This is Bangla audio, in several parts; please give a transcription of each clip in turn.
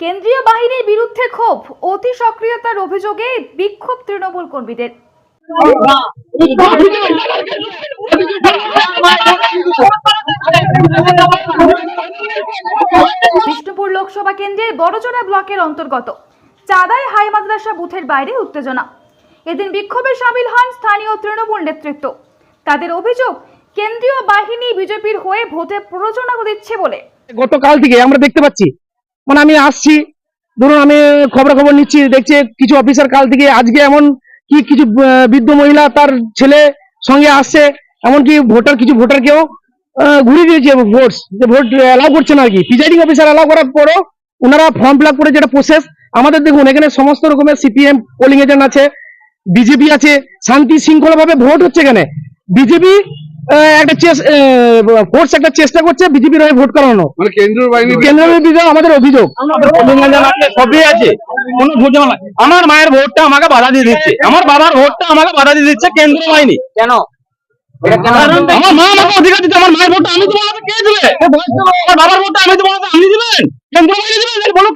কেন্দ্রীয় বাহিনীর বিরুদ্ধে ক্ষোভ, অতি সক্রিয়তার অভিযোগে বিক্ষোভ তৃণমূল কর্মীদের। বিষ্ণুপুর লোকসভা কেন্দ্রের বড়জোড়া ব্লকের অন্তর্গত চাঁদাই হাই মাদ্রাসা বুথের বাইরে উত্তেজনা। এদিন বিক্ষোভে সামিল হন স্থানীয় তৃণমূল নেতৃত্ব। তাদের অভিযোগ, কেন্দ্রীয় বাহিনী বিজেপির হয়ে ভোটে প্ররোচনা দিচ্ছে বলে। গতকাল থেকে আমরা দেখতে পাচ্ছি মানে আমি আসছি, ধরুন আমি খবর খবর নিচ্ছি, দেখছি কিছু অফিসার কাল থেকে আজকে এমন কি কিছু বৃদ্ধ মহিলা তার ছেলে সঙ্গে আসছে, এমনকি ভোটার, কিছু ভোটারকেও ঘুরিয়ে দিয়েছে ভোট যে ভোট অ্যালাউ করছে না আর কি। প্রিজাইডিং অফিসার অ্যালাউ করার পরও ওনারা ফর্ম ফিল করে যেটা প্রসেস আমাদের দেখুন, এখানে সমস্ত রকমের সিপিএম পোলিং এজেন্ট আছে বিজেপি আছে, শান্তি শৃঙ্খলা ভাবে ভোট হচ্ছে এখানে। বিজেপি একটা ফোর্স একটা চেষ্টা করছে বিজেপির হয়ে ভোট করানো। মানে কেন্দ্রীয় বাহিনী কেন্দ্রীয় আমাদের অভিযোগ। সবই আছে। কোনো ভোট আমার মায়ের ভোটটা আমাকে বাধা দিয়ে দিচ্ছে। আমার বাবার ভোটটা আমাকে বাধা দিয়ে দিচ্ছে কেন্দ্র বাহিনী। কেন? আমার মা আমাকে অধিকার দিচ্ছে। আমার মায়ের ভোটটা আমি কে দেবে? আমার বাবার ভোটটা আমি আমাকে আপনি দিবেন কেন্দ্র বাহিনী দিবেন এই বলো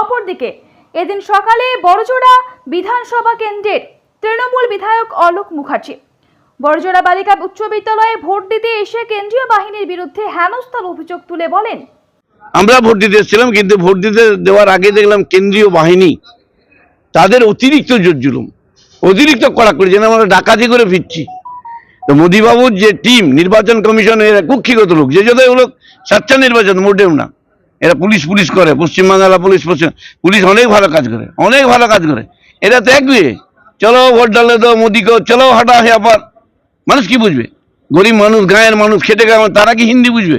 অপরদিকে, এদিন সকালে বড়জোড়া বিধানসভা কেন্দ্রের তৃণমূল বিধায়ক অলোক মুখার্জি বড়জোড়া বালিকা উচ্চ বিদ্যালয়ে ভোট দিতে এসে কেন্দ্রীয় বাহিনীর বিরুদ্ধে হেনস্থার অভিযোগ তুলে বলেন। আমরা ভোট দিতে এসেছিলাম, কিন্তু ভোট দিতে দেওয়ার আগে দেখলাম কেন্দ্রীয় বাহিনী তাদের অতিরিক্ত জুলুম। অতিরিক্ত কড়া করে যেন আমরা ডাকাতি করে ফিরছি। তো মোদীবাবুর যে টিম, নির্বাচন কমিশন, এরা কুক্ষিগত লোক। যে যত লোক স্বচ্ছ নির্বাচন মোটেও না। এরা পুলিশ পুলিশ করে পশ্চিমবাংলা পুলিশ পশ্চিম পুলিশ অনেক ভালো কাজ করে, অনেক ভালো কাজ করে। এরা তো একগুয়ে চলো ভোট ডালে তো মোদিকে চলো হটা হ্যাঁ পর মানুষ কি বুঝবে? গরিব মানুষ, গায়ের মানুষ, খেটে খাওয়া তারা কি হিন্দি বুঝবে?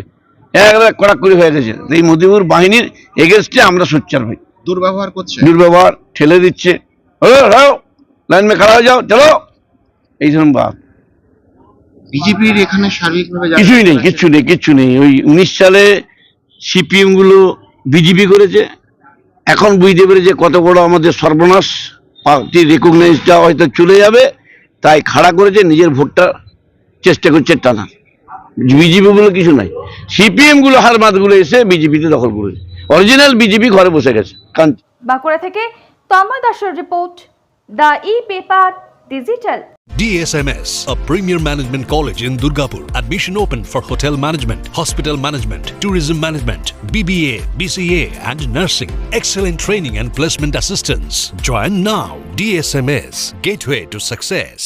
একবারে কড়াকড়ি হয়ে গেছে। এই মোদিপুর বাহিনীর এগেনস্টে আমরা সোচ্চার ভাই দুর্ব্যবহার করছে। দুর্ব্যবহার ঠেলে দিচ্ছে। লাইন মে খাড়া হয়ে যাও চলো। এই ধরুন বাপ। বিজেপির এখানে সার্বিকভাবে কিছুই নেই কিচ্ছু নেই কিচ্ছু নেই। ওই উনিশ সালে সিপিএমগুলো বিজেপি করেছে। এখন বুঝতে পেরেছে কত বড় আমাদের সর্বনাশ। পার্টি রেকগনাইজটা হয়তো চলে যাবে। তাই খাড়া করেছে নিজের ভোটটা চেষ্টা করছে টানা বিজেপি বলে কিছু নাই। সিপিএমগুলো হারগুলো এসে বিজেপিতে দখল করেছে। অরিজিনাল বিজেপি ঘরে বসে গেছে বাঁকুড়া থেকে তন্ময় দাসের report the e paper digital DSMS, a premier management college in Durgapur. Admission open for hotel management, hospital management, tourism management, BBA, BCA, and nursing. Excellent training and placement assistance. Join now. DSMS, gateway to success.